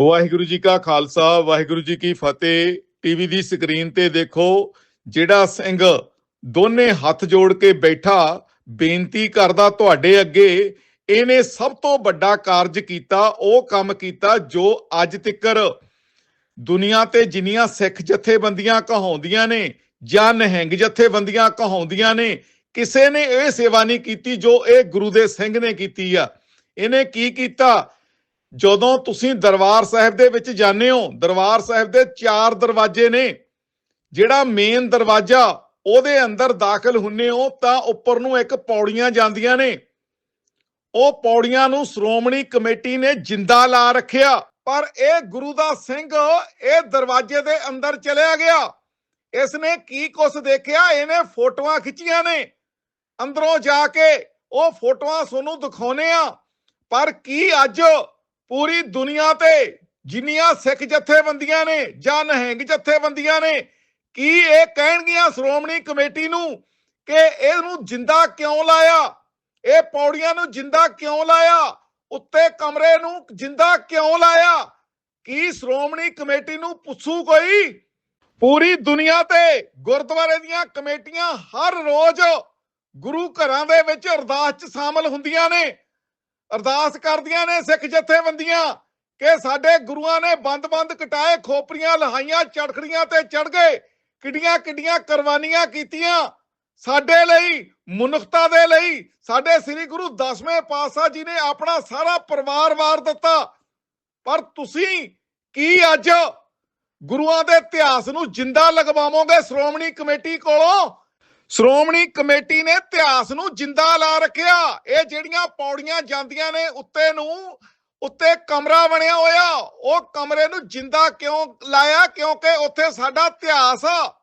ਵਾਹਿਗੁਰੂ ਜੀ ਕਾ ਖਾਲਸਾ, ਵਾਹਿਗੁਰੂ ਜੀ ਕੀ ਫਤਿਹ। ਟੀਵੀ ਦੀ ਸਕਰੀਨ ਤੇ ਦੇਖੋ, ਜਿਹੜਾ ਸਿੰਘ ਦੋਨੇ ਹੱਥ ਜੋੜ ਕੇ ਬੈਠਾ, ਬੇਨਤੀ ਕਰਦਾ ਤੁਹਾਡੇ ਅੱਗੇ, ਇਹਨੇ ਸਭ ਤੋਂ ਵੱਡਾ ਕਾਰਜ ਕੀਤਾ, ਉਹ ਕੰਮ ਕੀਤਾ ਜੋ ਅੱਜ ਤੱਕਰ ਦੁਨੀਆ ਤੇ ਜਿੰਨੀਆਂ ਸਿੱਖ ਜਥੇਬੰਦੀਆਂ ਕਹਾਉਂਦੀਆਂ ਨੇ, ਜਾਂ ਨਹਿੰਗ ਜਥੇਬੰਦੀਆਂ ਕਹਾਉਂਦੀਆਂ ਨੇ, ਕਿਸੇ ਨੇ ਇਹ ਸੇਵਾ ਨਹੀਂ ਕੀਤੀ ਜੋ ਇਹ ਗੁਰੂ ਦੇ ਸਿੰਘ ਨੇ ਕੀਤੀ ਆ। ਇਹਨੇ ਕੀ ਕੀਤਾ? ਜਦੋਂ ਤੁਸੀਂ ਦਰਬਾਰ ਸਾਹਿਬ ਦੇ ਵਿੱਚ ਜਾਂਦੇ ਹੋ, ਦਰਬਾਰ ਸਾਹਿਬ ਦੇ ਚਾਰ ਦਰਵਾਜ਼ੇ ਨੇ, ਜਿਹੜਾ ਮੇਨ ਦਰਵਾਜ਼ਾ ਉਹਦੇ ਅੰਦਰ ਦਾਖਲ ਹੁੰਨੇ ਹੋ, ਤਾਂ ਉੱਪਰ ਨੂੰ ਇੱਕ ਪੌੜੀਆਂ ਜਾਂਦੀਆਂ ਨੇ। ਉਹ ਪੌੜੀਆਂ ਨੂੰ ਸ਼੍ਰੋਮਣੀ ਕਮੇਟੀ ਨੇ ਜਿੰਦਾ ਲਾ ਰੱਖਿਆ, ਪਰ ਇਹ ਗੁਰੂ ਦਾ ਸਿੰਘ ਇਹ ਦਰਵਾਜ਼ੇ ਦੇ ਅੰਦਰ ਚਲਿਆ ਗਿਆ। ਇਸ ਨੇ ਕੀ ਕੁਛ ਦੇਖਿਆ? ਇਹਨੇ ਫੋਟੋਆਂ ਖਿੱਚੀਆਂ ਨੇ। ਅੰਦਰੋਂ ਜਾ ਕੇ ਉਹ ਫੋਟੋਆਂ ਤੁਹਾਨੂੰ ਦਿਖਾਉਨੇ ਆ ਪਰ ਕੀ ਅੱਜ ਪੂਰੀ ਦੁਨੀਆ ਤੇ ਜਿੰਨੀਆਂ ਸਿੱਖ ਜਥੇਬੰਦੀਆਂ ਨੇ ਜਾਂ ਨਹਿੰਗ ਜਥੇਬੰਦੀਆਂ ਨੇ, ਕੀ ਇਹ ਕਹਿਣਗੀਆਂ ਸ਼੍ਰੋਮਣੀ ਕਮੇਟੀ ਨੂੰ ਕਿ ਇਹਨੂੰ ਜਿੰਦਾ ਕਿਉਂ ਲਾਇਆ? ਇਹ ਪੌੜੀਆਂ ਨੂੰ ਜਿੰਦਾ ਕਿਉਂ ਲਾਇਆ? ਉੱਤੇ ਕਮਰੇ ਨੂੰ ਜਿੰਦਾ ਕਿਉਂ ਲਾਇਆ? ਕੀ ਸ਼੍ਰੋਮਣੀ ਕਮੇਟੀ ਨੂੰ ਪੁੱਛੂ ਕੋਈ? ਪੂਰੀ ਦੁਨੀਆ ਤੇ ਗੁਰਦੁਆਰੇ ਦੀਆਂ ਕਮੇਟੀਆਂ ਹਰ ਰੋਜ਼ ਗੁਰੂ ਘਰਾਂ ਦੇ ਵਿੱਚ ਅਰਦਾਸ 'ਚ ਸ਼ਾਮਲ ਹੁੰਦੀਆਂ ਨੇ। ਅਰਦਾਸ ਕਰਦੀਆਂ ਨੇ ਸਿੱਖ ਜਥੇਬੰਦੀਆਂ ਕਿ ਸਾਡੇ ਗੁਰੂਆਂ ਨੇ ਬੰਦ-ਬੰਦ ਕਟਾਏ, ਖੋਪਰੀਆਂ, ਲਹਾਈਆਂ, ਚੜਖੜੀਆਂ ਤੇ ਚੜ ਗਏ ਕਿੱਡੀਆਂ ਕਿੱਡੀਆਂ ਕੁਰਬਾਨੀਆਂ ਕੀਤੀਆਂ। ਸਾਡੇ ਲਈ, ਮਨੁੱਖਤਾ ਦੇ ਲਈ, ਸਾਡੇ ਸ੍ਰੀ ਗੁਰੂ ਦਸਵੇਂ ਪਾਤਸ਼ਾਹ ਜੀ ਨੇ ਆਪਣਾ ਸਾਰਾ ਪਰਿਵਾਰ ਵਾਰ ਦਿੱਤਾ। ਪਰ ਤੁਸੀਂ ਕੀ ਅੱਜ ਗੁਰੂਆਂ ਦੇ ਇਤਿਹਾਸ ਨੂੰ ਜਿੰਦਾ ਲਗਵਾਵੋਗੇ ਸ਼੍ਰੋਮਣੀ ਕਮੇਟੀ ਕੋਲੋਂ? ਸ਼੍ਰੋਮਣੀ ਕਮੇਟੀ ਨੇ ਇਤਿਹਾਸ ਨੂੰ ਜਿੰਦਾ ਲਾ ਰੱਖਿਆ। ਇਹ ਜਿਹੜੀਆਂ ਪੌੜੀਆਂ ਜਾਂਦੀਆਂ ਨੇ, ਉੱਤੇ ਨੂੰ, ਉੱਤੇ ਕਮਰਾ ਬਣਿਆ ਹੋਇਆ। ਉਹ ਕਮਰੇ ਨੂੰ ਜਿੰਦਾ ਕਿਉਂ ਲਾਇਆ? ਕਿਉਂਕਿ ਉੱਥੇ ਸਾਡਾ ਇਤਿਹਾਸ ਆ।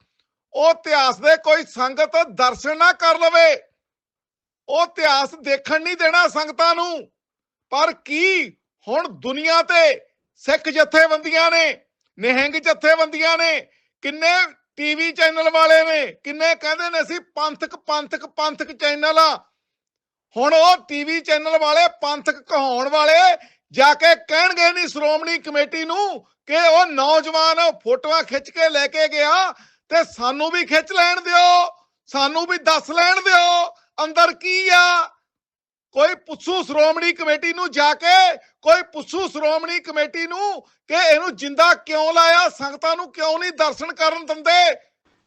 ਉਹ ਇਤਿਹਾਸ ਦੇ ਕੋਈ ਸੰਗਤ ਦਰਸ਼ਨ ਨਾ ਕਰ ਲਵੇ। ਉਹ ਇਤਿਹਾਸ ਦੇਖਣ ਨਹੀਂ ਦੇਣਾ ਸੰਗਤਾਂ ਨੂੰ। ਪਰ ਕੀ ਹੁਣ ਦੁਨੀਆ ਤੇ ਸਿੱਖ ਜਥੇਬੰਦੀਆਂ ਨੇ, ਨਿਹੰਗ ਜਥੇਬੰਦੀਆਂ ਨੇ, ਕਿੰਨੇ ਟੀਵੀ ਚੈਨਲ ਵਾਲੇ ਨੇ, ਕਿੰਨੇ ਕਹਿੰਦੇ ਨੇ ਅਸੀਂ ਪੰਥਕ ਪੰਥਕ ਪੰਥਕ ਚੈਨਲ ਆ। ਹੁਣ ਉਹ ਟੀਵੀ ਚੈਨਲ ਵਾਲੇ ਪੰਥਕ ਕਹਾਉਣ ਵਾਲੇ ਜਾ ਕੇ ਕਹਿਣਗੇ ਨਹੀਂ ਸ਼੍ਰੋਮਣੀ ਕਮੇਟੀ ਨੂੰ ਕਿ ਉਹ ਨੌਜਵਾਨ ਫੋਟੋਆਂ ਖਿੱਚ ਕੇ ਲੈ ਕੇ ਗਿਆ ਤੇ ਸਾਨੂੰ ਵੀ ਖਿੱਚ ਲੈਣ ਦਿਓ, ਸਾਨੂੰ ਵੀ ਦੱਸ ਲੈਣ ਦਿਓ, ਅੰਦਰ ਕੀ ਆ? ਕੋਈ ਪੁੱਛੂ ਸ਼੍ਰੋਮਣੀ ਕਮੇਟੀ ਨੂੰ ਜਾ ਕੇ, ਕੋਈ ਪੁੱਛੂ ਸ਼੍ਰੋਮਣੀ ਕਮੇਟੀ ਨੂੰ ਕਿ ਇਹਨੂੰ ਜਿੰਦਾ ਕਿਉਂ ਲਾਇਆ, ਸੰਗਤਾਂ ਨੂੰ ਕਿਉਂ ਨਹੀਂ ਦਰਸ਼ਨ ਕਰਨ ਦਿੰਦੇ?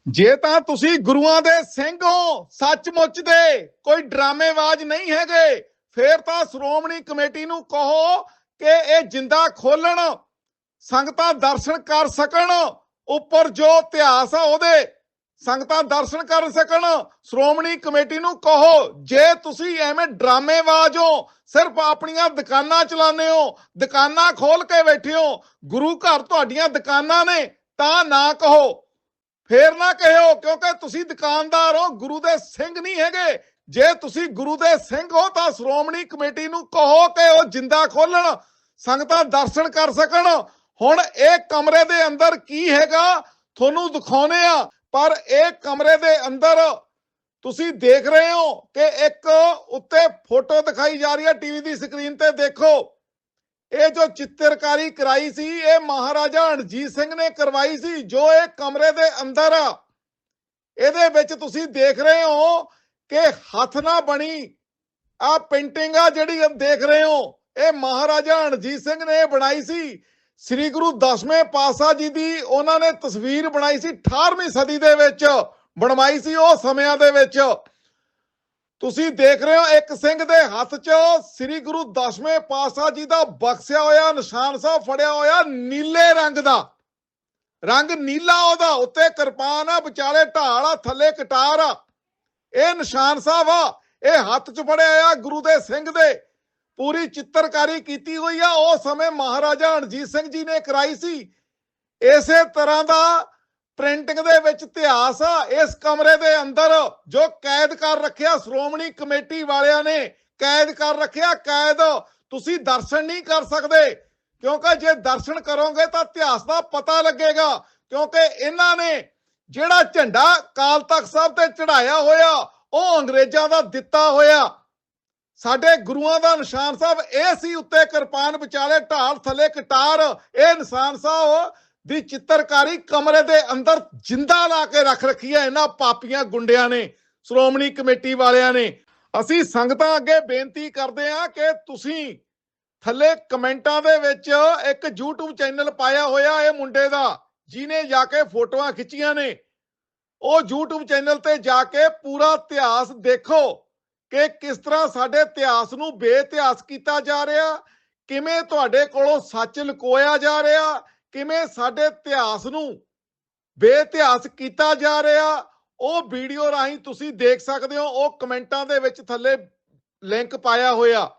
ਜੇ ਤਾਂ ਤੁਸੀਂ ਗੁਰੂਆਂ ਦੇ ਸਿੰਘ ਹੋ, ਸੱਚਮੁੱਚ ਦੇ, ਕੋਈ ਡਰਾਮੇਬਾਜ਼ ਨਹੀਂ ਹੈਗੇ। ਫੇਰ ਤਾਂ ਸ਼੍ਰੋਮਣੀ ਕਮੇਟੀ ਨੂੰ ਕਹੋ ਕਿ ਇਹ ਜਿੰਦਾ ਖੋਲਣ, ਸੰਗਤਾਂ ਦਰਸ਼ਨ ਕਰ ਸਕਣ, ਉੱਪਰ ਜੋ ਇਤਿਹਾਸ ਆ ਉਹਦੇ। ਸੰਗਤਾਂ ਦਰਸ਼ਨ ਕਰ ਸਕਣ। ਸ਼੍ਰੋਮਣੀ ਕਮੇਟੀ ਨੂੰ ਕਹੋ, ਜੇ ਤੁਸੀਂ ਐਵੇਂ ਡਰਾਮੇਬਾਜ਼ ਹੋ, ਸਿਰਫ ਆਪਣੀਆਂ ਦੁਕਾਨਾਂ ਚਲਾਉਂਦੇ ਹੋ, ਦੁਕਾਨਾਂ ਖੋਲ ਕੇ ਬੈਠੇ ਹੋ, ਗੁਰੂ ਘਰ ਤੁਹਾਡੀਆਂ ਦੁਕਾਨਾਂ ਨੇ, ਤਾਂ ਨਾ ਕਹੋ। ਫੇਰ ਨਾ ਕਹਿਓ, ਕਿਉਂਕਿ ਤੁਸੀਂ ਦੁਕਾਨਦਾਰ ਹੋ, ਗੁਰੂ ਦੇ ਸਿੰਘ ਨਹੀਂ ਹੈਗੇ। ਜੇ ਤੁਸੀਂ ਗੁਰੂ ਦੇ ਸਿੰਘ ਹੋ, ਤਾਂ ਸ਼੍ਰੋਮਣੀ ਕਮੇਟੀ ਨੂੰ ਕਹੋ ਕਿ ਉਹ ਜਿੰਦਾ ਖੋਲਣ ਸੰਗਤਾਂ ਦਰਸ਼ਨ ਕਰ ਸਕਣ। ਹੁਣ ਇਹ ਕਮਰੇ ਦੇ ਅੰਦਰ ਕੀ ਹੈਗਾ, ਤੁਹਾਨੂੰ ਦਿਖਾਉਨੇ ਆ। ਪਰ ਇਹ ਕਮਰੇ ਦੇ ਅੰਦਰ ਤੁਸੀਂ ਦੇਖ ਰਹੇ ਹੋ ਕਿ ਇੱਕ ਉੱਤੇ ਫੋਟੋ ਦਿਖਾਈ ਜਾ ਰਹੀ ਹੈ ਟੀਵੀ ਦੀ ਸਕਰੀਨ ਤੇ, ਦੇਖੋ। ਇਹ ਜੋ ਚਿੱਤਰਕਾਰੀ ਕਰਾਈ ਸੀ, ਇਹ ਮਹਾਰਾਜਾ ਰਣਜੀਤ ਸਿੰਘ ਨੇ ਕਰਵਾਈ ਸੀ, ਜੋ ਇਹ ਕਮਰੇ ਦੇ ਅੰਦਰ, ਇਹਦੇ ਵਿੱਚ ਤੁਸੀਂ ਦੇਖ ਰਹੇ ਹੋ ਕਿ ਹੱਥ ਨਾਲ ਬਣੀ ਆ ਪੇਂਟਿੰਗ ਆ ਜਿਹੜੀ ਦੇਖ ਰਹੇ ਹੋ। ਇਹ ਮਹਾਰਾਜਾ ਰਣਜੀਤ ਸਿੰਘ ਨੇ ਇਹ ਬਣਾਈ ਸੀ। ਸ੍ਰੀ ਗੁਰੂ ਦਸਵੇਂ ਪਾਤਸ਼ਾਹ ਜੀ ਦੀ ਉਹਨਾਂ ਨੇ ਤਸਵੀਰ ਬਣਾਈ ਸੀ 18ਵੀਂ ਸਦੀ ਦੇ ਵਿੱਚ, ਬਣਵਾਈ ਸੀ ਉਹ ਸਮਿਆਂ ਦੇ ਵਿੱਚ। ਤੁਸੀਂ ਦੇਖ ਰਹੇ ਹੋ, ਇੱਕ ਸਿੰਘ ਦੇ ਹੱਥ 'ਚ ਸ੍ਰੀ ਗੁਰੂ ਦਸਵੇਂ ਪਾਤਸ਼ਾਹ ਜੀ ਦਾ ਬਖਸ਼ਿਆ ਹੋਇਆ ਨਿਸ਼ਾਨ ਸਾਹਿਬ ਫੜਿਆ ਹੋਇਆ ਨੀਲੇ ਰੰਗ ਦਾ। ਰੰਗ ਨੀਲਾ ਉਹਦਾ, ਉੱਤੇ ਕਿਰਪਾਨ ਆ, ਵਿਚਾਲੇ ਢਾਲ ਆ, ਥੱਲੇ ਕਟਾਰ ਆ। ਇਹ ਨਿਸ਼ਾਨ ਸਾਹਿਬ ਆ, ਇਹ ਹੱਥ 'ਚ ਫੜਿਆ ਆ ਗੁਰੂ ਦੇ ਸਿੰਘ ਦੇ। ਪੂਰੀ ਚਿੱਤਰਕਾਰੀ ਕੀਤੀ ਹੋਈ ਆ, ਉਹ ਸਮੇਂ ਮਹਾਰਾਜਾ ਰਣਜੀਤ ਸਿੰਘ ਜੀ ਨੇ ਕਰਾਈ ਸੀ। ਇਸੇ ਤਰ੍ਹਾਂ ਦਾ ਪ੍ਰਿੰਟਿੰਗ ਦੇ ਵਿੱਚ ਇਤਿਹਾਸ ਆ, ਇਸ ਕਮਰੇ ਦੇ ਅੰਦਰ ਜੋ ਕੈਦ ਕਰ ਰੱਖਿਆ, ਸ਼੍ਰੋਮਣੀ ਕਮੇਟੀ ਵਾਲਿਆਂ ਨੇ ਕੈਦ ਕਰ ਰੱਖਿਆ, ਕੈਦ ਤੁਸੀਂ ਦਰਸ਼ਨ ਨਹੀਂ ਕਰ ਸਕਦੇ, ਕਿਉਂਕਿ ਜੇ ਦਰਸ਼ਨ ਕਰੋਗੇ ਤਾਂ ਇਤਿਹਾਸ ਦਾ ਪਤਾ ਲੱਗੇਗਾ, ਕਿਉਂਕਿ ਇਹਨਾਂ ਨੇ ਜਿਹੜਾ ਝੰਡਾ ਕਾਲ ਤਖਤ ਸਾਹਿਬ ਤੇ ਚੜਾਇਆ ਹੋਇਆ, ਉਹ ਅੰਗਰੇਜ਼ਾਂ ਦਾ ਦਿੱਤਾ ਹੋਇਆ। ਸਾਡੇ ਗੁਰੂਆਂ ਦਾ ਨਿਸ਼ਾਨ ਸਾਹਿਬ ਇਹ ਸੀ ਉੱਤੇ ਕਿਰਪਾਨ ਵਿਚਾਲੇ ਢਾਲ ਥੱਲੇ ਕਟਾਰ। ਇਹ ਨਿਸ਼ਾਨ ਸਾਹਿਬ ਦੀ ਚਿੱਤਰਕਾਰੀ ਕਮਰੇ ਦੇ ਅੰਦਰ ਜਿੰਦਾ ਲਾ ਕੇ ਰੱਖ ਰੱਖੀ ਹੈ। ਇਹਨਾਂ ਪਾਪੀਆਂ ਗੁੰਡਿਆਂ ਨੇ, ਸ਼੍ਰੋਮਣੀ ਕਮੇਟੀ ਵਾਲਿਆਂ ਨੇ। ਅਸੀਂ ਸੰਗਤਾਂ ਅੱਗੇ ਬੇਨਤੀ ਕਰਦੇ ਹਾਂ ਕਿ ਤੁਸੀਂ ਥੱਲੇ ਕਮੈਂਟਾਂ ਦੇ ਵਿੱਚ ਇੱਕ YouTube ਚੈਨਲ ਪਾਇਆ ਹੋਇਆ ਇਹ ਮੁੰਡੇ ਦਾ ਜਿਨੇ ਜਾ ਕੇ ਫੋਟੋਆਂ ਖਿੱਚੀਆਂ ਨੇ। ਉਹ YouTube ਚੈਨਲ ਤੇ ਜਾ ਕੇ ਪੂਰਾ ਇਤਿਹਾਸ ਦੇਖੋ। ਕਿ ਕਿਸ ਤਰ੍ਹਾਂ ਸਾਡੇ ਇਤਿਹਾਸ ਨੂੰ ਬੇਇਤਿਹਾਸ ਕੀਤਾ ਜਾ ਰਿਹਾ, ਕਿਵੇਂ ਤੁਹਾਡੇ ਕੋਲੋਂ ਸੱਚ ਲੁਕੋਇਆ ਜਾ ਰਿਹਾ, ਕਿਵੇਂ ਸਾਡੇ ਇਤਿਹਾਸ ਨੂੰ ਬੇਇਤਿਹਾਸ ਕੀਤਾ ਜਾ ਰਿਹਾ, ਉਹ ਵੀਡੀਓ ਰਾਹੀਂ ਤੁਸੀਂ ਦੇਖ ਸਕਦੇ ਹੋ, ਉਹ ਕਮੈਂਟਾਂ ਦੇ ਵਿੱਚ ਥੱਲੇ ਲਿੰਕ ਪਾਇਆ ਹੋਇਆ।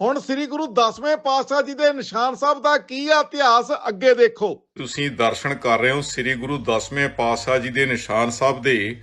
ਹੁਣ ਸ੍ਰੀ ਗੁਰੂ 10ਵੇਂ ਪਾਤਸ਼ਾਹ ਜੀ ਦੇ ਨਿਸ਼ਾਨ ਸਾਹਿਬ ਦਾ ਕੀ ਆ ਇਤਿਹਾਸ ਅੱਗੇ ਦੇਖੋ। ਤੁਸੀਂ ਦਰਸ਼ਨ ਕਰ ਰਹੇ ਹੋ ਸ੍ਰੀ ਗੁਰੂ ਦਸਵੇਂ ਪਾਤਸ਼ਾਹ ਜੀ ਦੇ ਨਿਸ਼ਾਨ ਸਾਹਿਬ ਦੇ।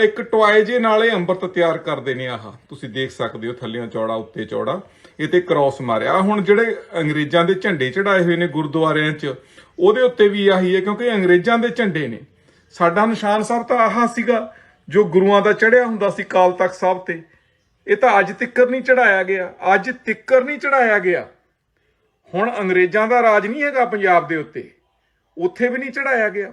ਇੱਕ ਟੋਏ ਜੇ ਨਾਲੇ ਅੰਮ੍ਰਿਤ ਤਿਆਰ ਕਰਦੇ ਨੇ ਆਹ। ਤੁਸੀਂ ਦੇਖ ਸਕਦੇ ਹੋ ਥੱਲਿਓਂ ਚੌੜਾ, ਉੱਤੇ ਚੌੜਾ। ਇਹ ਤੇ ਕ੍ਰਾਸ ਮਾਰਿਆ। ਹੁਣ ਜਿਹੜੇ ਅੰਗਰੇਜ਼ਾਂ ਦੇ ਝੰਡੇ ਚੜਾਏ ਹੋਏ ਨੇ ਗੁਰਦੁਆਰਿਆਂ 'ਚ, ਉਹਦੇ ਉੱਤੇ ਵੀ ਆਹੀ ਹੈ ਕਿਉਂਕਿ ਅੰਗਰੇਜ਼ਾਂ ਦੇ ਝੰਡੇ ਨੇ। ਸਾਡਾ ਨਿਸ਼ਾਨ ਸਾਹਿਬ ਤਾਂ ਆਹ ਸੀਗਾ, ਜੋ ਗੁਰੂਆਂ ਦਾ ਚੜਿਆ ਹੁੰਦਾ ਸੀ ਕਾਲ ਤਖਤ ਸਾਹਿਬ ਤੇ। ਇਹ ਤਾਂ ਅੱਜ ਤਿੱਕਰ ਨਹੀਂ ਚੜਾਇਆ ਗਿਆ। ਅੱਜ ਤਿੱਕਰ ਨਹੀਂ ਚੜਾਇਆ ਗਿਆ। ਹੁਣ ਅੰਗਰੇਜ਼ਾਂ ਦਾ ਰਾਜ ਨਹੀਂ ਹੈਗਾ ਪੰਜਾਬ ਦੇ ਉੱਤੇ। ਉੱਥੇ ਵੀ ਨਹੀਂ ਚੜਾਇਆ ਗਿਆ।